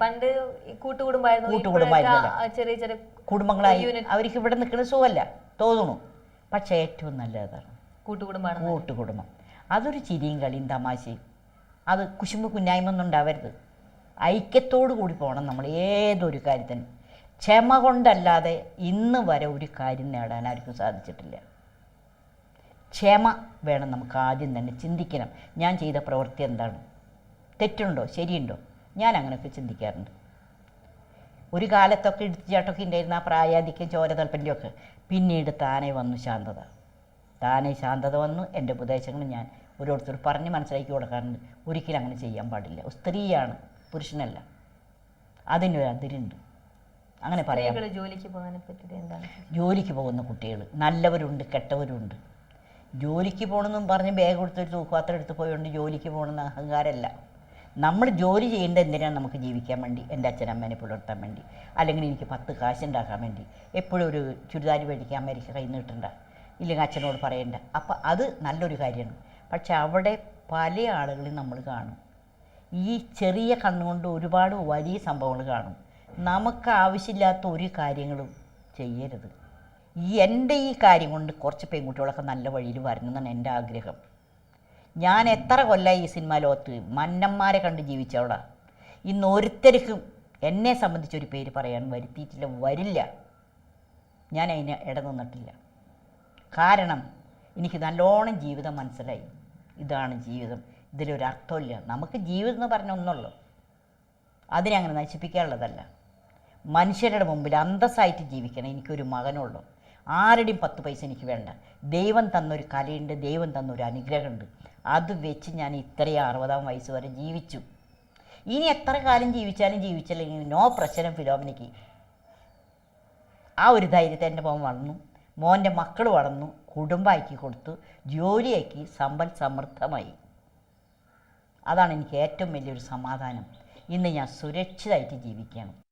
പണ്ട് കൂട്ടുകുടുംബമായിരുന്നു കൂട്ടുകുടുംബമായിരുന്നല്ലോ. ചെറിയ ചെറിയ കുടുംബങ്ങളായി അവർക്ക് ഇവിടെ നിൽക്കുന്ന സുഖമല്ല തോന്നുന്നു പക്ഷേ ഏറ്റവും നല്ലതാണ്. കൂട്ടുകുടുംബമാണ്. കൂട്ടുകുടുംബം. അതൊരു ചിരിയും കളിയും തമാശയും. അത് കുശുമ്പ് കുന്നായ്മൊന്നും ഉണ്ടാവരുത്. ഐക്യത്തോടു കൂടി പോകണം നമ്മൾ ഏതൊരു കാര്യത്തിനും. ക്ഷമ കൊണ്ടല്ലാതെ ഇന്ന് വരെ ഒരു കാര്യം നേടാൻ ആർക്കും സാധിച്ചിട്ടില്ല. ക്ഷമ വേണം നമുക്ക് ആദ്യം തന്നെ ചിന്തിക്കണം. ഞാൻ ചെയ്ത പ്രവൃത്തി എന്താണ്? തെറ്റുണ്ടോ? ശരിയുണ്ടോ? ഞാൻ അങ്ങനെയൊക്കെ ചിന്തിക്കാറുണ്ട്. ഒരു കാലത്തൊക്കെ ഇടിച്ചാട്ടൊക്കെ ഉണ്ടായിരുന്ന ആ പ്രായാധിക്യം ചോര തൽപ്പന്റെയൊക്കെ പിന്നീട് താനേ വന്നു ശാന്തത. താനേ ശാന്തത വന്നു എന്റെ ഉപദേശങ്ങൾ ഞാൻ ഓരോരുത്തർ പറഞ്ഞ് മനസ്സിലാക്കി കൊടുക്കാറുണ്ട്. ഒരിക്കലും അങ്ങനെ ചെയ്യാൻ പാടില്ല. സ്ത്രീയാണ് പുരുഷനല്ല. അതിനൊരു അതിരുണ്ട്. അങ്ങനെ പറയാം. ജോലിക്ക് പോകാനെ പറ്റിയിട്ട് എന്താണ്? ജോലിക്ക് പോകുന്ന കുട്ടികൾ. നല്ലവരുണ്ട് കെട്ടവരുണ്ട്. ജോലിക്ക് പോകണമെന്നും പറഞ്ഞ് ബാഗ് കൊടുത്തൊരു തൂക്കുപാത്രം എടുത്ത് പോയോണ്ട് ജോലിക്ക് പോകണമെന്ന് അഹങ്കാരമല്ല. നമ്മൾ ജോലി ചെയ്യേണ്ട എന്തിനാണ് നമുക്ക് ജീവിക്കാൻ വേണ്ടി? എന്റെ അച്ഛനമ്മേനെ പുലർത്താൻ വേണ്ടി. അല്ലെങ്കിൽ എനിക്ക് പത്ത് കാശ് ഉണ്ടാക്കാൻ വേണ്ടി. എപ്പോഴും ഒരു ചുരിദാർ മേടിക്കാൻ അമേരിക്ക കൈ നീട്ടണ്ട ഇല്ലെങ്കിൽ അച്ഛനോട് പറയണ്ട. അപ്പം അത് നല്ലൊരു കാര്യമാണ്. പക്ഷെ അവിടെ പല ആളുകളെയും നമ്മൾ കാണും. ഈ ചെറിയ കണ്ണുകൊണ്ട് ഒരുപാട് വലിയ സംഭവങ്ങൾ കാണും. നമുക്ക് ആവശ്യമില്ലാത്ത ഒരു കാര്യങ്ങളും ചെയ്യരുത്. ഈ എന്റെ ഈ കാര്യം കൊണ്ട് കുറച്ച് പെൺകുട്ടികളൊക്കെ നല്ല വഴിയിൽ വരണം എന്നാണ് എന്റെ ആഗ്രഹം. ഞാൻ എത്ര കൊല്ലായി ഈ സിനിമ ലോകത്ത്? മന്നന്മാരെ കണ്ട് ജീവിച്ചവളാ. ഇന്ന് ഒരുത്തർക്കും എന്നെ സംബന്ധിച്ചൊരു പേര് പറയാൻ വരുത്തിയിട്ടില്ല വരില്ല. ഞാൻ അതിന് ഇടനിന്നിട്ടില്ല. കാരണം എനിക്ക് നല്ലോണം ജീവിതം മനസ്സിലായി. ഇതാണ് ജീവിതം. ഇതിലൊരർത്ഥമില്ല നമുക്ക് ജീവിതം എന്ന് പറഞ്ഞ ഒന്നുള്ളൂ. അതിനെ അങ്ങനെ നശിപ്പിക്കാനുള്ളതല്ല. മനുഷ്യരുടെ മുമ്പിൽ അന്തസ്സായിട്ട് ജീവിക്കണം. എനിക്കൊരു മകനുള്ളൂ. ആരുടെയും പത്ത് പൈസ എനിക്ക് വേണ്ട. ദൈവം തന്നൊരു കലയുണ്ട്. ദൈവം തന്നൊരു അനുഗ്രഹമുണ്ട്. അത് വെച്ച് ഞാൻ ഇത്രയും അറുപതാം വയസ്സ് വരെ ജീവിച്ചു. ഇനി എത്ര കാലം ജീവിച്ചാലും ജീവിച്ചില്ലെങ്കിൽ നോ പ്രശ്നം ഫിലോമിനിക്ക് ആ ഒരു ധൈര്യത്തെ എന്റെ മോൻ വളർന്നു. മോന്റെ മക്കൾ വളർന്നു. കുടുംബമാക്കി കൊടുത്തു. ജോലിയാക്കി സമ്പൽ സമൃദ്ധമായി. അതാണ് എനിക്ക് ഏറ്റവും വലിയൊരു സമാധാനം. ഇന്ന് ഞാൻ സുരക്ഷിതമായിട്ട് ജീവിക്കുകയാണ്.